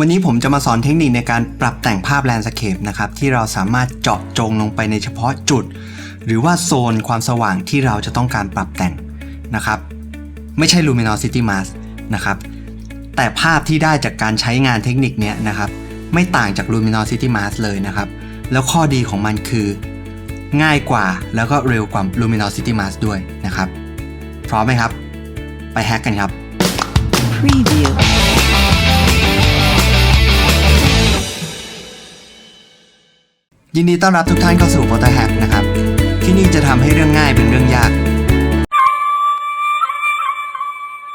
วันนี้ผมจะมาสอนเทคนิคในการปรับแต่งภาพแลนด์สเคปนะครับที่เราสามารถเจาะจงลงไปในเฉพาะจุด หรือว่าโซนความสว่างที่เราจะต้องการปรับแต่งนะครับไม่ใช่ luminosity mask นะครับแต่ภาพที่ได้จากการใช้งานเทคนิคเนี้ยนะครับไม่ต่างจาก luminosity mask เลยนะครับแล้วข้อดีของมันคือ ง่ายกว่าแล้วก็เร็วกว่า luminosity mask ด้วยนะครับพร้อมไหมครับ ไปแฮกกันครับ Preview. ยินดีต้อนรับทุกท่านเข้าสู่ Photo Hack นะครับ ที่นี่จะทำให้เรื่องง่ายเป็นเรื่องยาก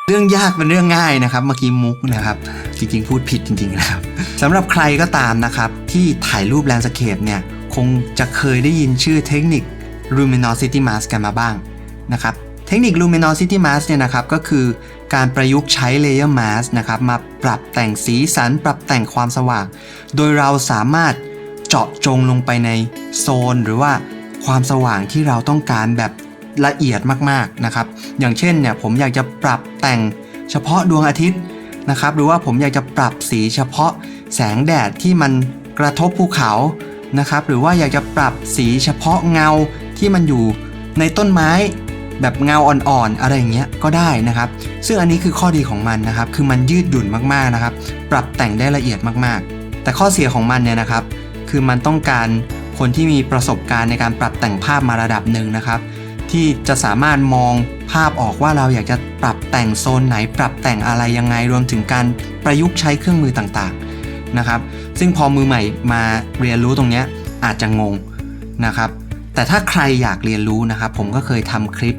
เรื่องยากเป็นเรื่องง่ายนะครับ เมื่อกี้มุกนะครับ จริงๆ พูดผิดจริงๆนะครับสำหรับใครก็ตามนะครับ ที่ถ่ายรูปแลนด์สเคปเนี่ย คงจะเคยได้ยินชื่อเทคนิค luminosity mask กันมาบ้างนะครับเทคนิค luminosity mask เนี่ยนะครับก็คือการประยุกต์ใช้ layer mask นะครับมาปรับแต่งสีสัน ปรับแต่งความสว่าง โดยเราสามารถ เจาะจงลงไปในโซนหรือว่าความสว่างที่เราต้องการแบบละเอียดมากๆนะครับ อย่างเช่นเนี่ยผมอยากจะปรับแต่งเฉพาะดวงอาทิตย์นะครับ หรือว่าผมอยากจะปรับสีเฉพาะแสงแดดที่มันกระทบภูเขานะครับ หรือว่าอยากจะปรับสีเฉพาะเงาที่มันอยู่ในต้นไม้แบบเงาอ่อนๆอะไรอย่างเงี้ยก็ได้นะครับ ซึ่งอันนี้คือข้อดีของมันนะครับ คือมันยืดหยุ่นมากๆนะครับ ปรับแต่งได้ละเอียดมากๆ แต่ข้อเสียของมันเนี่ยนะครับ คือมันต้องการคนที่มีประสบการณ์ในการปรับแต่งภาพมาระดับหนึ่งนะครับ ที่จะสามารถมองภาพออกว่าเราอยากจะปรับแต่งโซนไหน ปรับแต่งอะไรยังไงรวมถึงการประยุกต์ใช้เครื่องมือต่างๆนะครับ ซึ่งพอมือใหม่มาเรียนรู้ตรงนี้อาจจะงงนะครับ แต่ถ้าใครอยากเรียนรู้นะครับ ผมก็เคยทำคลิป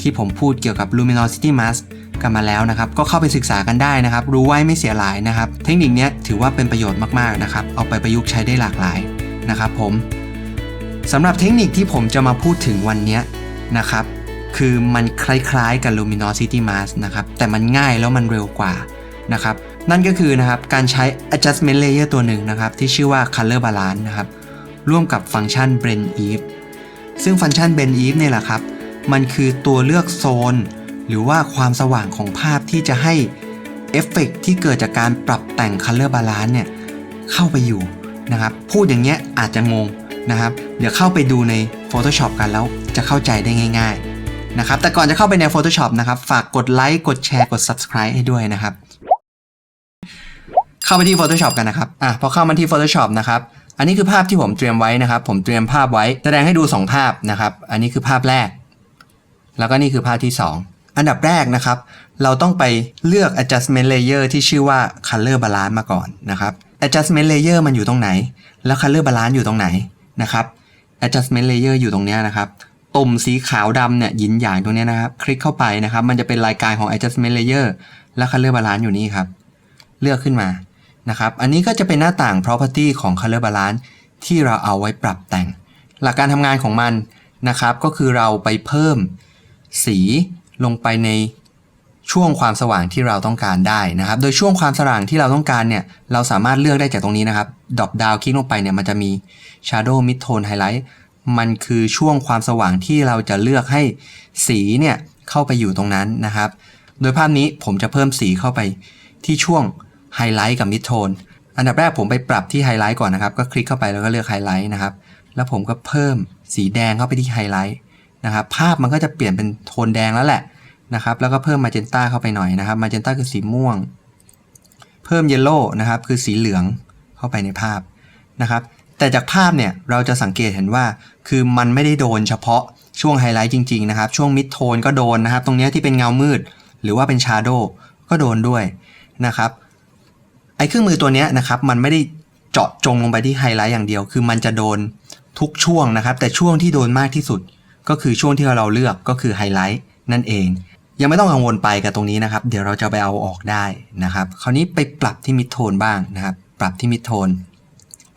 ที่ผมพูดเกี่ยวกับ luminosity mask กันมาแล้วนะครับ ก็เข้าไปศึกษากันได้นะครับ รู้ไว้ไม่เสียหลายนะครับ เทคนิคนี้ถือว่าเป็นประโยชน์มากๆนะครับ เอาไปประยุกต์ใช้ได้หลากหลายนะครับผมสำหรับเทคนิคที่ผมจะมาพูดถึงวันนี้นะครับ คือมันคล้ายๆกับ luminosity mask นะครับ แต่มันง่ายแล้วมันเร็วกว่านะครับ นั่นก็คือนะครับการใช้ adjustment layer ตัวหนึ่งนะครับ ที่ชื่อว่า color balance นะครับ ร่วมกับฟังก์ชัน blend eve ซึ่งฟังก์ชัน blend eve เนี่ยแหละครับ มันคือตัวเลือกโซน หรือว่าความสว่างของภาพที่จะให้เอฟเฟกต์ที่เกิดจากการปรับแต่ง color balance เนี่ยเข้าไปอยู่นะครับพูดอย่างเงี้ยอาจจะงงนะครับเดี๋ยวเข้าไปดูใน Photoshop กันแล้วจะเข้าใจได้ง่าย ๆนะครับแต่ก่อนจะเข้าไปใน Photoshop นะครับฝากกดไลค์กดแชร์กด Subscribe ให้ด้วยนะครับ เข้าไปที่ Photoshop กันนะครับอะพอเข้ามาที่ Photoshop นะครับอันนี้คือภาพที่ผมเตรียมไว้นะครับ ผมเตรียมภาพไว้แสดงให้ดู 2 ภาพนะครับ อันนี้คือภาพแรก แล้วก็นี่คือภาพที่ 2 อันดับแรกนะครับ เราต้องไปเลือก adjustment layer ที่ชื่อว่า color balance มาก่อนนะครับ adjustment layer มันอยู่ตรงไหน แล้ว color balance อยู่ตรงไหนนะครับ adjustment layer อยู่ตรงนี้นะครับตุ่มสีขาวดำเนี่ยยินหยางตรงนี้นะครับ คลิกเข้าไปนะครับ มันจะเป็นรายการของ adjustment layer และ color balance อยู่นี่ครับ เลือกขึ้นมานะครับ อันนี้ก็จะเป็นหน้าต่าง property ของ color balance ที่เราเอาไว้ปรับแต่ง หลักการทำงานของมันนะครับ ก็คือเราไปเพิ่มสี ลงไปในช่วงความสว่างที่เราต้องการได้นะครับ โดยช่วงความสว่างที่เราต้องการเนี่ย เราสามารถเลือกได้จากตรงนี้นะครับดรอปดาวคลิกลงไปเนี่ยมันจะมี shadow mid tone highlight มันคือช่วงความสว่างที่เราจะเลือกให้สีเนี่ยเข้าไปอยู่ตรงนั้นนะครับ โดยภาพนี้ผมจะเพิ่มสีเข้าไปที่ช่วงไฮไลท์กับมิดโทนอันดับแรกผมไปปรับที่ไฮไลท์ก่อนนะครับ ก็คลิกเข้าไปแล้วก็เลือกไฮไลท์นะครับ แล้วผมก็เพิ่มสีแดงเข้าไปที่ไฮไลท์ นะครับภาพมันก็จะเปลี่ยนเป็นโทนแดงแล้วแหละนะครับแล้วก็เพิ่มมาเจนต้าเข้าไปหน่อยนะครับมาเจนต้าคือสีม่วง เพิ่มเยลโล่นะครับคือสีเหลืองเข้าไปในภาพนะครับแต่จากภาพเนี่ยเราจะสังเกตเห็นว่าคือมันไม่ได้โดนเฉพาะช่วงไฮไลท์จริงๆนะครับช่วงมิดโทนก็โดนนะครับตรงนี้ที่เป็นเงามืด หรือว่าเป็นชาร์โดก็โดนด้วยนะครับไอ้เครื่องมือตัวเนี้ยนะครับมันไม่ได้เจาะจงลงไปที่ไฮไลท์อย่างเดียว คือมันจะโดนทุกช่วงนะครับ แต่ช่วงที่โดนมากที่สุด ก็คือช่วงที่เราเลือกก็คือไฮไลท์นั่นเอง ยังไม่ต้องกังวลไปกับตรงนี้นะครับ เดี๋ยวเราจะไปเอาออกได้นะครับ คราวนี้ไปปรับที่มิดโทนบ้างนะครับ ปรับที่มิดโทน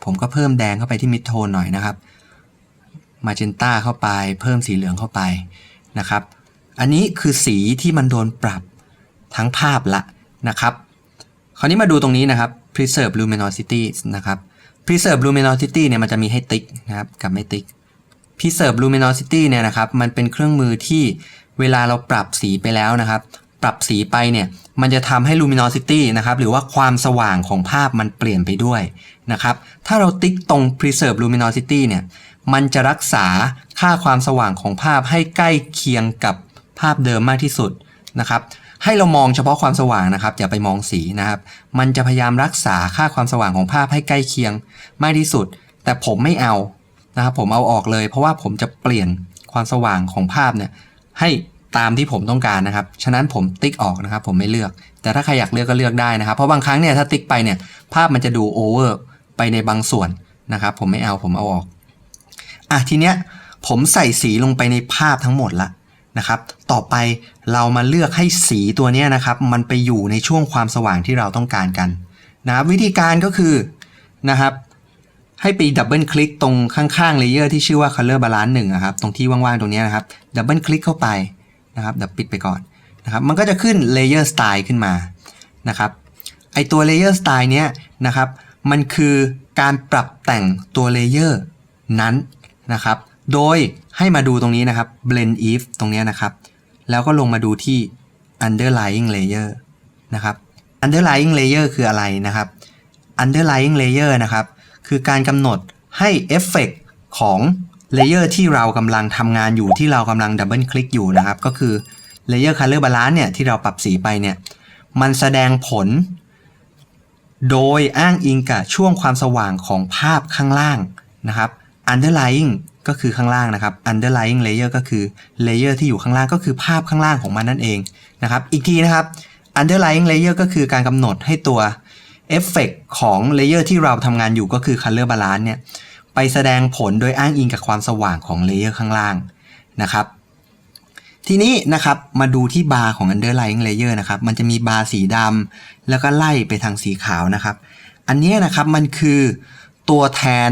ผมก็เพิ่มแดงเข้าไปที่มิดโทนหน่อยนะครับมาเจนต้าเข้าไป เพิ่มสีเหลืองเข้าไปนะครับ อันนี้คือสีที่มันโดนปรับทั้งภาพละนะครับ คราวนี้มาดูตรงนี้นะครับ preserve luminosity นะครับ preserve luminosity เนี่ยมันจะมีให้ติ๊กนะครับกับไม่ติ๊ก preserve luminosity เนี่ยนะครับมันเป็นเครื่องมือที่เวลาเราปรับสีไปแล้วนะครับ ปรับสีไปเนี่ยมันจะทำให้ luminosity นะครับหรือว่าความสว่างของภาพมันเปลี่ยนไปด้วยนะครับถ้าเราติ๊กตรง preserve luminosity เนี่ยมันจะรักษาค่าความสว่างของภาพให้ใกล้เคียงกับภาพเดิมมากที่สุดนะครับให้เรามองเฉพาะความสว่างนะครับอย่าไปมองสีนะครับ มันจะพยายามรักษาค่าความสว่างของภาพให้ใกล้เคียงมากที่สุด แต่ผมไม่เอา นะครับผมเอาออกเลย เพราะว่าผมจะเปลี่ยนความสว่างของภาพเนี่ยให้ตามที่ผมต้องการนะครับ ฉะนั้นผมติ๊กออกนะครับ ผมไม่เลือก แต่ถ้าใครอยากเลือกก็เลือกได้นะครับ เพราะบางครั้งเนี่ยถ้าติ๊กไปเนี่ยภาพมันจะดูโอเวอร์ไปในบางส่วนนะครับ ผมไม่เอาผมเอาออก อะทีเนี้ยผมใส่สีลงไปในภาพทั้งหมดละนะครับ ต่อไปเรามาเลือกให้สีตัวเนี้ยนะครับ มันไปอยู่ในช่วงความสว่างที่เราต้องการกันนะครับวิธีการก็คือนะครับ ให้ไปดับเบิลคลิกตรงข้างๆเลเยอร์ที่ชื่อว่า Color Balance 1อะครับ ตรงที่ว่างๆตรงนี้นะครับดับเบิลคลิกเข้าไปนะครับดี๋ยวปิดไปก่อนนะครับมันก็จะขึ้น Layer Style ขึ้นมานะครับไอตัว Layer Style เนี้ยนะครับมันคือการปรับแต่งตัวเลเยอร์นั้นนะครับโดยให้มาดูตรงนี้นะครับ blend if ตรงเนี้ยนะครับ แล้วก็ลงมาดูที่ underlying layer นะครับ underlying layer คืออะไรนะครับ underlying layer นะครับ คือการกำหนดให้เอฟเฟกของเลเยอร์ที่เรากำลังทำงานอยู่ที่เรากำลังดับเบิลคลิกอยู่นะครับ ก็คือเลเยอร์ color balance เนี่ยที่เราปรับสีไปเนี่ย มันแสดงผล โดยอ้างอิงกับช่วงความสว่างของภาพข้างล่างนะครับ underlying ก็คือข้างล่างนะครับ underlying layer ก็คือ layer ที่อยู่ข้างล่างก็คือภาพข้างล่างของมันนั่นเองนะครับ อีกทีนะครับ underlying layer ก็คือการกำหนดให้ตัว เอฟเฟกของเลเยอร์ที่เราทำงานอยู่ก็คือ color balance เนี่ยไปแสดงผลโดยอ้างอิงกับความสว่างของเลเยอร์ข้างล่างนะครับ ทีนี้นะครับมาดูที่บาร์ของ underlying layer นะครับ มันจะมีบาร์สีดำแล้วก็ไล่ไปทางสีขาวนะครับ อันนี้นะครับมันคือตัวแทน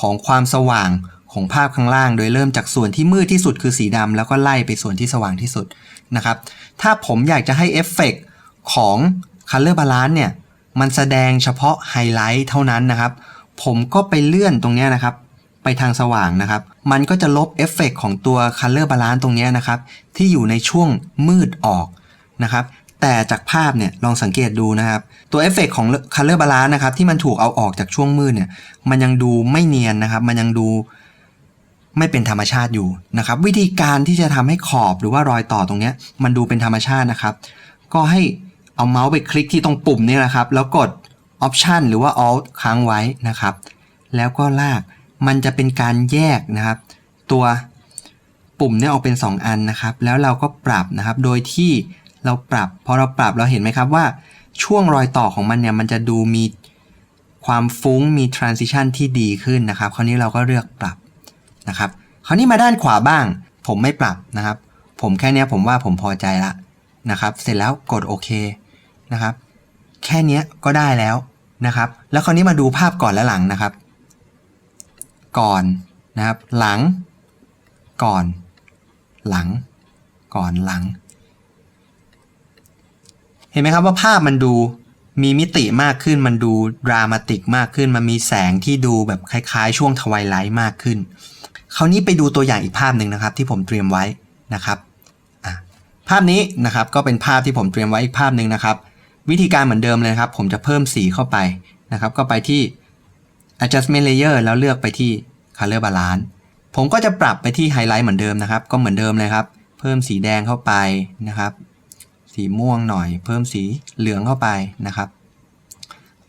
ของความสว่างของภาพข้างล่าง โดยเริ่มจากส่วนที่มืดที่สุดคือสีดำแล้วก็ไล่ไปส่วนที่สว่างที่สุดนะครับ ถ้าผมอยากจะให้เอฟเฟกของ color balance เนี่ย มันแสดงเฉพาะไฮไลท์เท่านั้นนะครับ ผมก็ไปเลื่อนตรงนี้นะครับ ไปทางสว่างนะครับ มันก็จะลบเอฟเฟกของตัว Color Balance ตรงนี้นะครับ ที่อยู่ในช่วงมืดออกนะครับ แต่จากภาพเนี่ยลองสังเกตดูนะครับ ตัวเอฟเฟกของ Color Balance นะครับ ที่มันถูกเอาออกจากช่วงมืดเนี่ย มันยังดูไม่เนียนนะครับ มันยังดูไม่เป็นธรรมชาติอยู่นะครับ วิธีการที่จะทำให้ขอบหรือว่ารอยต่อตรงนี้มันดูเป็นธรรมชาตินะครับ ก็ให้ เอาเมาส์ไปคลิกที่ตรงปุ่มนี่นะครับ แล้วกด Option หรือว่า Alt ค้างไว้นะครับ แล้วก็ลากมันจะเป็นการแยกนะครับ ตัวปุ่มเนี่ยออกเป็น 2 อันนะครับ แล้วเราก็ปรับนะครับ โดยที่เราปรับพอเราปรับเราเห็นไหมครับว่าช่วงรอยต่อของมันเนี่ยมันจะดูมีความฟุ้งมี transition ที่ดีขึ้นนะครับ คราวนี้เราก็เลือกปรับนะครับ คราวนี้มาด้านขวาบ้าง ผมไม่ปรับนะครับ ผมแค่นี้ผมว่าผมพอใจละนะครับ เสร็จแล้วกดโอเค นะครับ แค่นี้ก็ได้แล้วนะครับ แล้วคราวนี้มาดูภาพก่อนและหลังนะครับ ก่อนนะครับ หลัง ก่อน หลัง ก่อนหลัง เห็นไหมครับว่าภาพมันดูมีมิติมากขึ้นมันดูดรามาติกมากขึ้น มันมีแสงที่ดูแบบคล้ายๆ ช่วงทวายไลท์มากขึ้น คราวนี้ไปดูตัวอย่างอีกภาพหนึ่งนะครับ ที่ผมเตรียมไว้นะครับภาพนี้นะครับก็เป็นภาพที่ผมเตรียมไว้อีกภาพหนึ่งนะครับ วิธีการเหมือนเดิมเลยครับ ผมจะเพิ่มสีเข้าไปนะครับ ก็ไปที่ adjustment layer แล้วเลือกไปที่ color balance ผมก็จะปรับไปที่ highlight เหมือนเดิมนะครับ ก็เหมือนเดิมเลยครับ เพิ่มสีแดงเข้าไปนะครับ สีม่วงหน่อย เพิ่มสีเหลืองเข้าไปนะครับ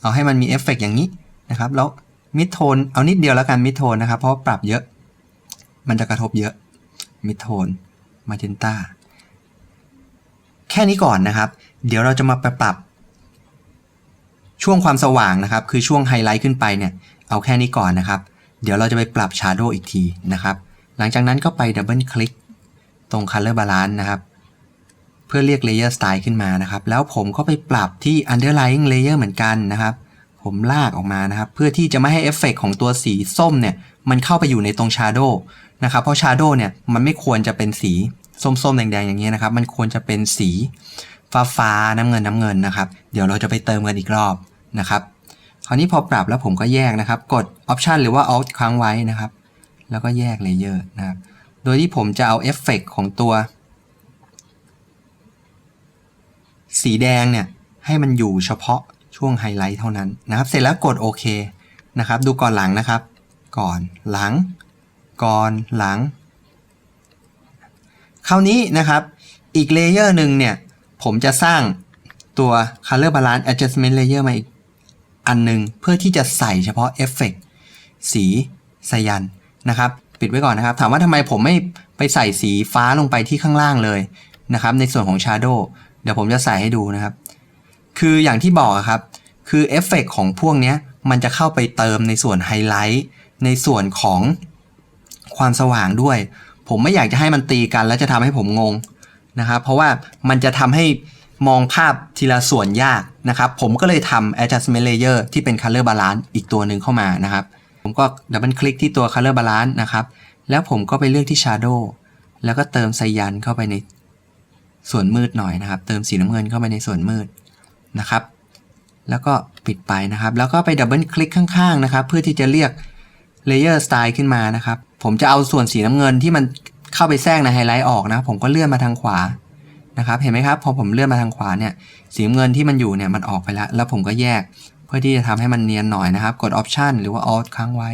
เอาให้มันมีเอฟเฟกต์อย่างนี้นะครับ แล้วมิดโทนเอานิดเดียวแล้วกันมิดโทนนะครับ เพราะปรับเยอะ มันจะกระทบเยอะมิดโทนมาเจนต้าแค่นี้ก่อนนะครับ เดี๋ยวเราจะมาปรับ ช่วงความสว่างนะครับ คือช่วงไฮไลท์ขึ้นไปเนี่ย เอาแค่นี้ก่อนนะครับ เดี๋ยวเราจะไปปรับ Shadow อีกทีนะครับ หลังจากนั้นก็ไปดับเบิลคลิกตรง Color Balance นะครับ เพื่อเรียก Layer Style ขึ้นมานะครับ แล้วผมก็ไปปรับที่ Underlying Layer เหมือนกันนะครับ ผมลากออกมานะครับ เพื่อที่จะไม่ให้เอฟเฟกของตัวสีส้มเนี่ย มันเข้าไปอยู่ในตรง Shadow นะครับ เพราะ Shadow เนี่ย มันไม่ควรจะเป็นสีส้มๆ แดงๆ อย่างนี้ยนะครับ มันควรจะเป็นสี ฟ้าๆน้ำเงินน้ำเงินนะครับ เดี๋ยวเราจะไปเติมกันอีกรอบนะครับคราวนี้พอปรับแล้วผมก็แยกนะครับ กด Option หรือว่า Alt ค้างไว้นะครับ แล้วก็แยก Layer นะครับ โดยที่ผมจะเอาเอฟเฟกของตัว สีแดงเนี่ย ให้มันอยู่เฉพาะช่วงไฮไลท์เท่านั้นนะครับ เสร็จแล้วกดโอเคนะครับ ดูก่อนหลังนะครับ ก่อนหลัง ก่อนหลัง คราวนี้นะครับ อีกเลเยอร์หนึ่งเนี่ย ผมจะสร้างตัว color balance adjustment layer มาอีกอันหนึ่งเพื่อที่จะใส่เฉพาะเอฟเฟกสีสยันนะครับ ปิดไว้ก่อนนะครับ ถามว่าทำไมผมไม่ไปใส่สีฟ้าลงไปที่ข้างล่างเลยนะครับ ในส่วนของ Shadow เดี๋ยวผมจะใส่ให้ดูนะครับ คืออย่างที่บอกครับ คือเอฟเฟกของพวกนี้มันจะเข้าไปเติมในส่วนไฮไลท์ในส่วนของความสว่างด้วย ผมไม่อยากจะให้มันตีกัน แล้วจะทำให้ผมงง นะครับเพราะว่ามันจะทำให้มองภาพทีละส่วนยากนะครับ ผมก็เลยทำ adjustment layer ที่เป็น color balance อีกตัวหนึ่งเข้ามานะครับ ผมก็ดับเบิลคลิกที่ตัว color balance นะครับ แล้วผมก็ไปเลือกที่ shadow แล้วก็เติมไซยันเข้าไปในส่วนมืดหน่อยนะครับ เติมสีน้ำเงินเข้าไปในส่วนมืดนะครับ แล้วก็ปิดไปนะครับ แล้วก็ไปดับเบิลคลิกข้างๆนะครับ เพื่อที่จะเรียก Layer Style ขึ้นมานะครับ ผมจะเอาส่วนสีน้ำเงินที่มัน เข้าไปแทรกในไฮไลท์ออกนะ ผมก็เลื่อนมาทางขวานะครับ เห็นไหมครับ พอผมเลื่อนมาทางขวาเนี่ย สีเงินที่มันอยู่เนี่ยมันออกไปแล้ว แล้วผมก็แยกเพื่อที่จะทำให้มันเนียนหน่อยนะครับ กด Option หรือว่า Alt ค้างไว้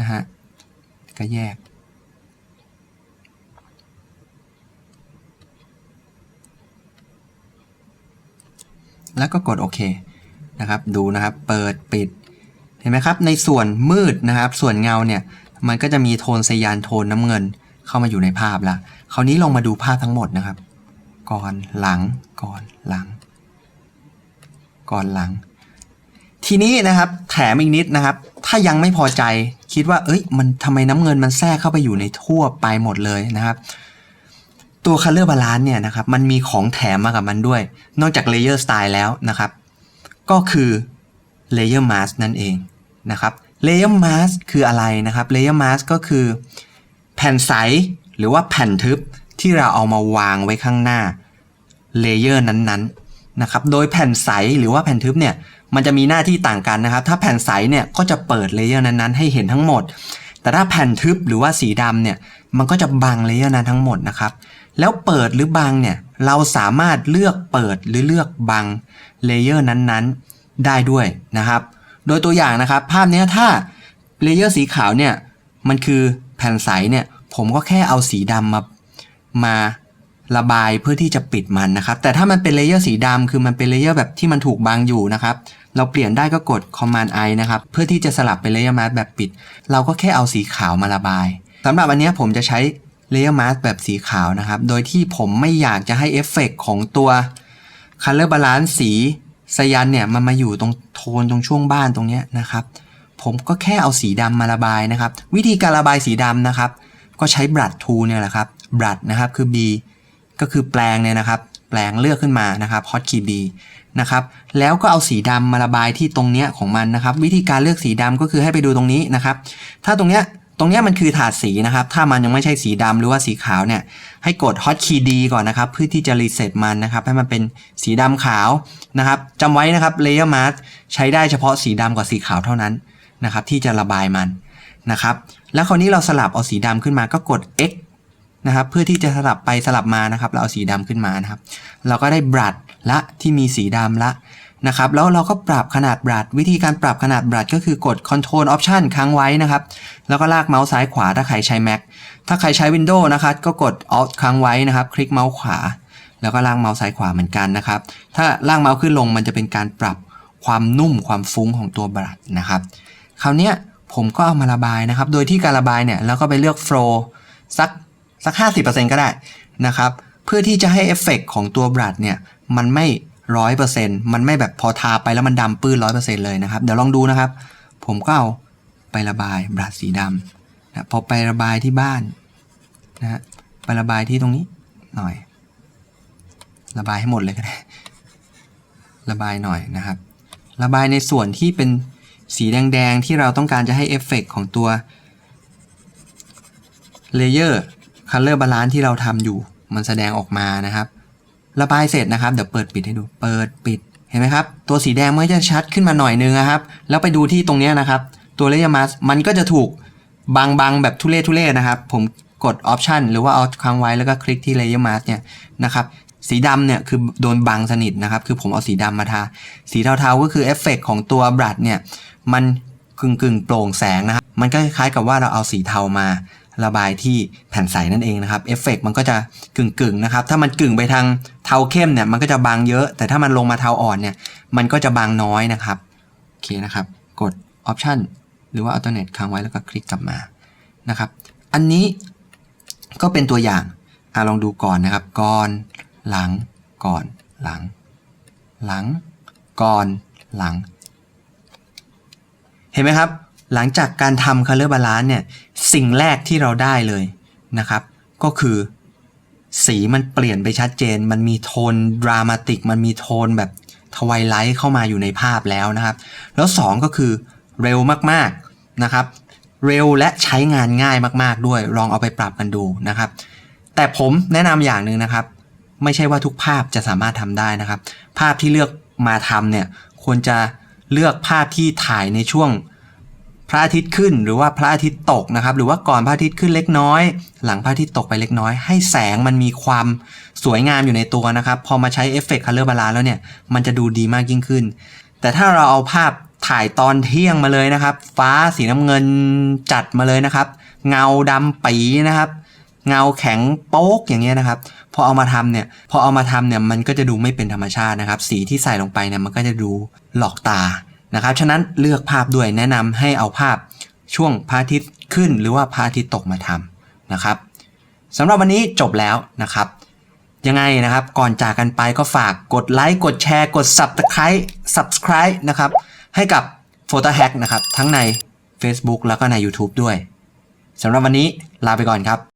นะฮะ ก็แยก แล้วก็กดโอเคนะครับ ดูนะครับ เปิดปิด เห็นไหมครับ ในส่วนมืดนะครับ ส่วนเงาเนี่ย มันก็จะมีโทนสยานโทนน้ำเงิน เข้ามาอยู่ในภาพละคราวนี้ลองมาดูภาพทั้งหมดนะครับ ก่อนหลังก่อนหลัง ก่อนหลัง ทีนี้นะครับแถมอีกนิดนะครับ ถ้ายังไม่พอใจคิดว่า เอ้ย มันทำไมน้ำเงินมันแทรกเข้าไปอยู่ในทั่วไปหมดเลยนะครับ ตัว Color Balance เนี่ยนะครับ มันมีของแถมมากับมันด้วย นอกจาก Layer Style แล้วนะครับ ก็คือ Layer Mask นั่นเองนะครับ Layer Mask คืออะไรนะครับ Layer Mask ก็คือ ผ่นใสหรือว่าแผ่นทึบที่เราเอามาวางไว้ข้างหน้าเลเยอร์นั้นๆนะครับ โดยแผ่นใสหรือว่าแผ่นทึบเนี่ยมันจะมีหน้าที่ต่างกันนะครับ ถ้าแผ่นใสเนี่ยก็จะเปิดเลเยอร์นั้นๆให้เห็นทั้งหมด แต่ถ้าแผ่นทึบหรือว่าสีดำเนี่ยมันก็จะบังเลเยอร์นั้นทั้งหมดนะครับ แล้วเปิดหรือบังเนี่ยเราสามารถเลือกเปิดหรือเลือกบังเลเยอร์นั้นๆ ได้ด้วยนะครับ โดยตัวอย่างนะครับ ภาพนี้ถ้าเลเยอร์สีขาวเนี่ยมันคือแผ่นใสเนี่ย ผมก็แค่เอาสีดำมามาระบายเพื่อที่จะปิดมันนะครับ แต่ถ้ามันเป็นเลเยอร์สีดำคือมันเป็นเลเยอร์แบบที่มันถูกบังอยู่นะครับ เราเปลี่ยนได้ก็กด Command I นะครับ เพื่อที่จะสลับเป็นเลเยอร์มาสแบบปิด เราก็แค่เอาสีขาวมาระบายสำหรับอันนี้ผมจะใช้เลเยอร์มาสแบบสีขาวนะครับ โดยที่ผมไม่อยากจะให้เอฟเฟกต์ของตัว Color Balance สีสยันเนี่ยมันมาอยู่ตรงโทนตรงช่วงบ้านตรงเนี้ยนะครับ ผมก็แค่เอาสีดำมาระบายนะครับ วิธีการระบายสีดำนะครับ ก็ใช้บรัดทูเนี่ยแหละครับบรัดนะครับคือ B ก็คือแปลงเนี่ยนะครับ แปลงเลือกขึ้นมานะครับ Hot Key B นะครับ แล้วก็เอาสีดำมาระบายที่ตรงเนี้ยของมันนะครับ วิธีการเลือกสีดำก็คือให้ไปดูตรงนี้นะครับ ถ้าตรงเนี้ยตรงเนี้ยมันคือถาดสีนะครับ ถ้ามันยังไม่ใช่สีดำหรือว่าสีขาวเนี่ย ให้กด Hot Key D ก่อนนะครับ เพื่อที่จะรีเซ็ตมันนะครับ ให้มันเป็นสีดำขาวนะครับจำไว้นะครับ Layer Mask ใช้ได้เฉพาะสีดำกับสีขาวเท่านั้นนะครับ ที่จะระบายมันนะครับ แล้วคราวนี้เราสลับเอาสีดำขึ้นมาก็กด X นะครับเพื่อที่จะสลับไปสลับมานะครับเราเอาสีดำขึ้นมานะครับ เราก็ได้บรัดละที่มีสีดำละนะครับแล้วเราก็ปรับขนาดบรัดวิธีการปรับขนาดบรัดก็คือกด control Option ค้างไว้นะครับ แล้วก็ลากเมาส์ซ้ายขวาถ้าใครใช้ Mac ถ้าใครใช้ Windows นะครับก็กด Alt ค้างไว้นะครับ คลิกเมาส์ขวา แล้วก็ลากเมาส์ซ้ายขวาเหมือนกันนะครับ ถ้าลากเมาส์ขึ้นลงมันจะเป็นการปรับความนุ่มความฟุ้งของตัวบรัดนะครับ คราวเนี้ย ผมก็เอามาระบายนะครับ โดยที่การระบายเนี่ยเราก็ไปเลือก flow สักสัก 50%ก็ได้นะครับ เพื่อที่จะให้เอฟเฟกของตัวบรัดเนี่ยมันไม่ร้อยเปอร์เซ็นต์มันไม่แบบพอทาไปแล้วมันดำปื้นร้อยเปอร์เซ็นต์เลยนะครับ เดี๋ยวลองดูนะครับ ผมก็เอาไประบายบรัดสีดำนะพอไประบายที่บ้านนะฮะไประบายที่ตรงนี้หน่อย ระบายให้หมดเลยก็ได้ ระบายหน่อยนะครับ ระบายในส่วนที่เป็น สีแดง ๆ ที่เราต้องการจะให้เอฟเฟกของตัวเลเยอร์ Color Balance ที่เราทำอยู่ มันแสดงออกมานะครับ ระบายเสร็จนะครับ เดี๋ยวเปิดปิดให้ดู เปิดปิด เห็นไหมครับ ตัวสีแดงมันจะชัดขึ้นมาหน่อยนึงนะครับ แล้วไปดูที่ตรงนี้นะครับ ตัวเลเยอร์มาสมันก็จะถูกบางๆแบบทุเรศทุเรศนะครับ ผมกด Option หรือว่าเอาค้างไว้แล้วก็คลิกที่ Layer Mask เนี่ยนะครับสีดำเนี่ยคือโดนบังสนิทนะครับ คือผมเอาสีดำมาทา สีเทาๆก็คือเอฟเฟกต์ของตัวบรัดเนี่ย มันกึ่งกึ่งๆโปร่งแสงนะครับมันก็คล้ายกับว่าเราเอาสีเทามาระบายที่แผ่นใสนั่นเองนะครับเอฟเฟกต์มันก็จะกึ่งกึ่งๆนะครับถ้ามันกึ่งไปทางเทาเข้มเนี่ยมันก็จะบางเยอะ แต่ถ้ามันลงมาเทาอ่อนเนี่ยมันก็จะบางน้อยนะครับโอเคนะครับกด Option หรือว่า Alternate ค้างไว้แล้วก็คลิกกลับมานะครับอันนี้ก็เป็นตัวอย่างอะลองดูก่อนนะครับก่อนหลังก่อนหลัง หลัง ก่อนหลัง เห็นไหมครับ หลังจากการทำ color balance เนี่ย สิ่งแรกที่เราได้เลยนะครับ ก็คือสีมันเปลี่ยนไปชัดเจน มันมีโทนดรามาติก มันมีโทนแบบทวายไลท์เข้ามาอยู่ในภาพแล้วนะครับ แล้ว 2 ก็คือเร็วมากๆนะครับ เร็วและใช้งานง่ายมากๆด้วย ลองเอาไปปรับกันดูนะครับ แต่ผมแนะนำอย่างหนึ่งนะครับ ไม่ใช่ว่าทุกภาพจะสามารถทำได้นะครับ ภาพที่เลือกมาทำเนี่ยควรจะ เลือกภาพที่ถ่ายในช่วงพระอาทิตย์ขึ้นหรือว่าพระอาทิตย์ตกนะครับ หรือว่าก่อนพระอาทิตย์ขึ้นเล็กน้อย หลังพระอาทิตย์ตกไปเล็กน้อย ให้แสงมันมีความสวยงามอยู่ในตัวนะครับ พอมาใช้เอฟเฟกต์คัลเลอร์บาลานแล้วเนี่ย มันจะดูดีมากยิ่งขึ้น แต่ถ้าเราเอาภาพถ่ายตอนเที่ยงมาเลยนะครับ ฟ้าสีน้ำเงินจัดมาเลยนะครับ เงาดำปีนะครับ เงาแข็งโป๊กอย่างเงี้ยนะครับพอเอามาทำเนี่ยพอเอามาทำเนี่ยมันก็จะดูไม่เป็นธรรมชาตินะครับ สีที่ใส่ลงไปเนี่ยมันก็จะดูหลอกตานะครับฉะนั้นเลือกภาพด้วยแนะนำให้เอาภาพช่วงพระอาทิตย์ขึ้นหรือว่าพระอาทิตย์ตกมาทำนะครับสำหรับวันนี้จบแล้วนะครับ ยังไงนะครับก่อนจากกันไปก็ฝากกดไลค์กดแชร์กด subscribe subscribe นะครับให้กับ Photo Hack นะครับทั้งใน Facebook แล้วก็ใน YouTube ด้วยสำหรับวันนี้ลาไปก่อนครับ